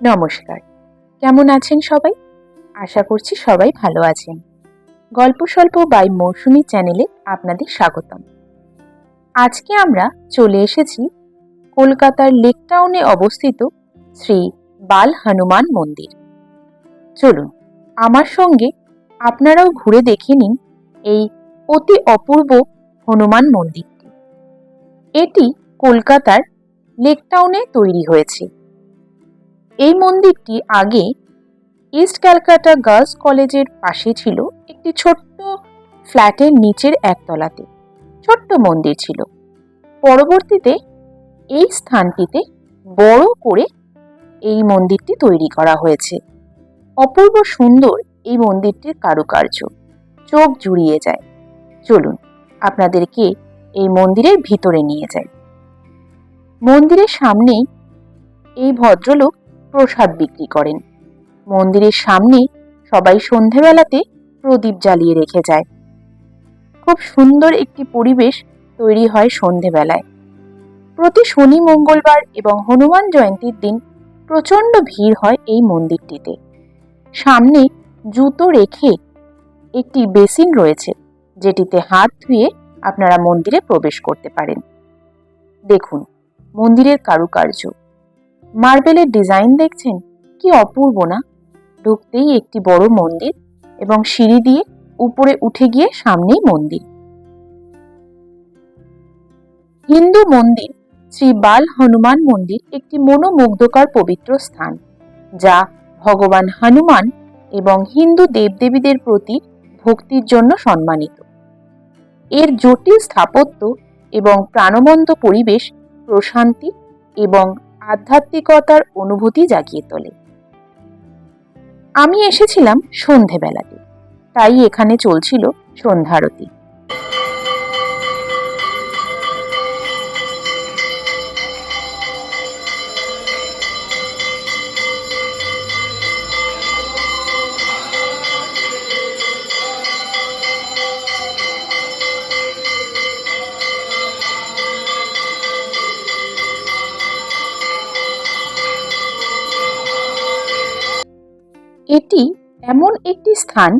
নমস্কার। কেমন আছেন সবাই? আশা করছি সবাই ভালো আছেন। গল্প স্বল্প বাই মৌসুমি চ্যানেলে আপনাদের স্বাগতম। আজকে আমরা চলে এসেছি কলকাতার লেক টাউনে অবস্থিত শ্রী বাল হনুমান মন্দির। চলুন, আমার সঙ্গে আপনারাও ঘুরে দেখে নিন এই অতি অপূর্ব হনুমান মন্দিরটি। এটি কলকাতার লেক টাউনে তৈরি হয়েছে। এই মন্দিরটি আগে ইস্ট ক্যালকাটা গার্লস কলেজের পাশে ছিল, একটি ছোট্ট ফ্ল্যাটের নিচের একতলাতে। ছোট্ট মন্দির ছিল। পরবর্তীতে এই স্থানটিতে বড় করে এই মন্দিরটি তৈরি করা হয়েছে। অপূর্ব সুন্দর এই মন্দিরটির কারুকার্য। চোখ জুড়িয়ে যায়। চলুন, আপনাদেরকে এই মন্দিরের ভিতরে নিয়ে যাই। মন্দিরের সামনেই এই ভদ্রলোক প্রসাদ বিক্রি করেন। মন্দিরের সামনে সবাই সন্ধেবেলাতে প্রদীপ জ্বালিয়ে রেখে যায়। খুব সুন্দর একটি পরিবেশ তৈরি হয় সন্ধেবেলায়। প্রতি শনি, মঙ্গলবার এবং হনুমান জয়ন্তীর দিন প্রচণ্ড ভিড় হয় এই মন্দিরটিতে। সামনে জুতো রেখে একটি বেসিন রয়েছে, যেটিতে হাত ধুয়ে আপনারা মন্দিরে প্রবেশ করতে পারেন। দেখুন, মন্দিরের কারুকার্য। মার্বেলের ডিজাইন দেখছেন? কি অপূর্ব না? ঢুকতেই একটি বড় মন্দির এবং সিঁড়ি দিয়ে উপরে উঠে গিয়ে সামনেই মন্দির। হিন্দু মন্দির, শ্রী বাল হনুমান মন্দির একটি মনোমুগ্ধকর পবিত্র স্থান, যা ভগবান হনুমান এবং হিন্দু দেবদেবীদের প্রতি ভক্তির জন্য সম্মানিত। এর জটিল স্থাপত্য এবং প্রাণবন্ত পরিবেশ, প্রশান্তি এবং আধ্যাত্মিকতার অনুভূতি জাগিয়ে তোলে। আমি এসেছিলাম সন্ধেবেলাতে তাই এখানে চলছিল সন্ধ্যারতি। এটি এমন একটি স্থান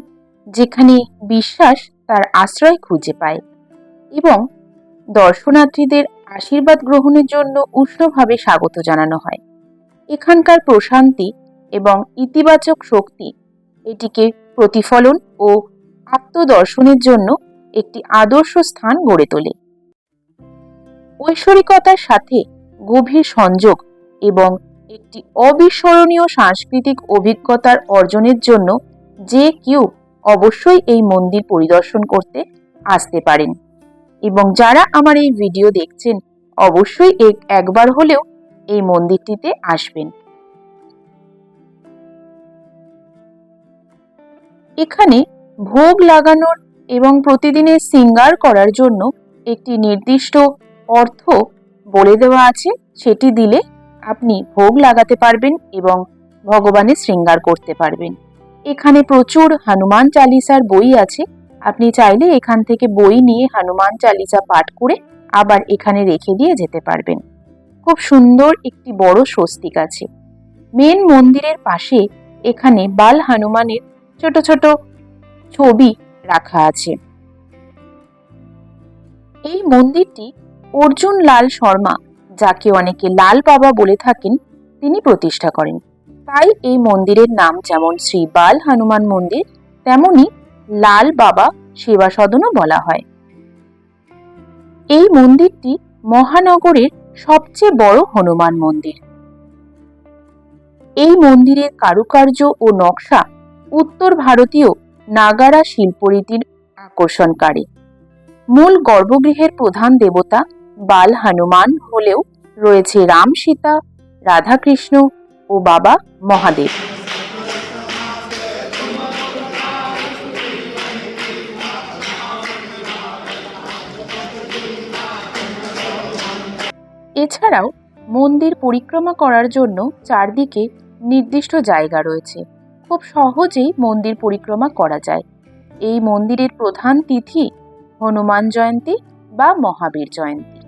যেখানে বিশ্বাস তার আশ্রয় খুঁজে পায় এবং দর্শনার্থীদের আশীর্বাদ গ্রহণের জন্য উষ্ণভাবে স্বাগত জানানো হয়। এখানকার প্রশান্তি এবং ইতিবাচক শক্তি এটিকে প্রতিফলন ও আত্মদর্শনের জন্য একটি আদর্শ স্থান গড়ে তোলে। ঐশ্বরিকতার সাথে গভীর সংযোগ এবং একটি অবিস্মরণীয় সাংস্কৃতিক অভিজ্ঞতার অর্জনের জন্য যে কেউ অবশ্যই এই মন্দির পরিদর্শন করতে আসতে পারেন। এবং যারা আমার এই ভিডিও দেখছেন, অবশ্যই এক- একবার হলেও এই মন্দিরটিতে আসবেন। এখানে ভোগ লাগানোর এবং প্রতিদিনের সিঙ্গার করার জন্য একটি নির্দিষ্ট অর্থ বলে দেওয়া আছে, সেটি দিলে আপনি ভোগ লাগাতে পারবেন এবং ভগবানের শৃঙ্গার করতে পারবেন। এখানে প্রচুর হনুমান চালিসার বই আছে। আপনি চাইলে এখান থেকে বই নিয়ে হনুমান চালিসা পাঠ করে আবার এখানে রেখে দিয়ে যেতে পারবেন। খুব সুন্দর একটি বড় স্বস্তিক আছে। মেন মন্দিরের পাশে এখানে বাল হনুমানের ছোট ছোট ছবি রাখা আছে। এই মন্দিরটি অর্জুন লাল শর্মা যাকে অনেকে লাল বাবা বলে থাকেন, তিনি প্রতিষ্ঠা করেন। তাই এই মন্দিরের নাম যেমন শ্রী বাল হনুমান মন্দির, তেমনি লাল বাবা সেবা সদনও বলা হয়। এই মন্দিরটি মহানগরের সবচেয়ে বড় হনুমান মন্দির। এই মন্দিরের কারুকার্য ও নকশা উত্তর ভারতীয় নাগারা শিল্পরীতির আকর্ষণকারী। মূল গর্ভগৃহের প্রধান দেবতা বাল হনুমান হলেও রয়েছে রাম সীতা, রাধাকৃষ্ণ ও বাবা মহাদেব। এছাড়াও মন্দির পরিক্রমা করার জন্য চারদিকে নির্দিষ্ট জায়গা রয়েছে। খুব সহজেই মন্দির পরিক্রমা করা যায়। এই মন্দিরের প্রধান তিথি হনুমান জয়ন্তী বা মহাবীর জয়ন্তী।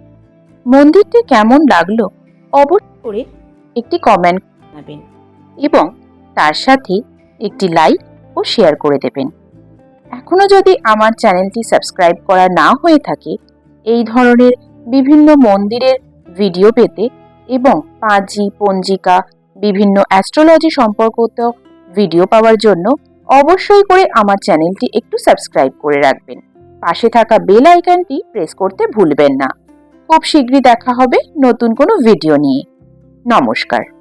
মন্দিরটি কেমন লাগল অবশ্যই করে একটি কমেন্ট জানাবেন এবং তার সাথে একটি লাইক ও শেয়ার করে দেবেন। এখনও যদি আমার চ্যানেলটি সাবস্ক্রাইব করা না হয়ে থাকে, এই ধরনের বিভিন্ন মন্দিরের ভিডিও পেতে এবং পাঁজি, পঞ্জিকা, বিভিন্ন অ্যাস্ট্রোলজি সম্পর্কিত ভিডিও পাওয়ার জন্য অবশ্যই করে আমার চ্যানেলটি একটু সাবস্ক্রাইব করে রাখবেন। পাশে থাকা বেল আইকনটি প্রেস করতে ভুলবেন না। খুব শীঘ্রই দেখা হবে নতুন কোনো ভিডিও নিয়ে। নমস্কার।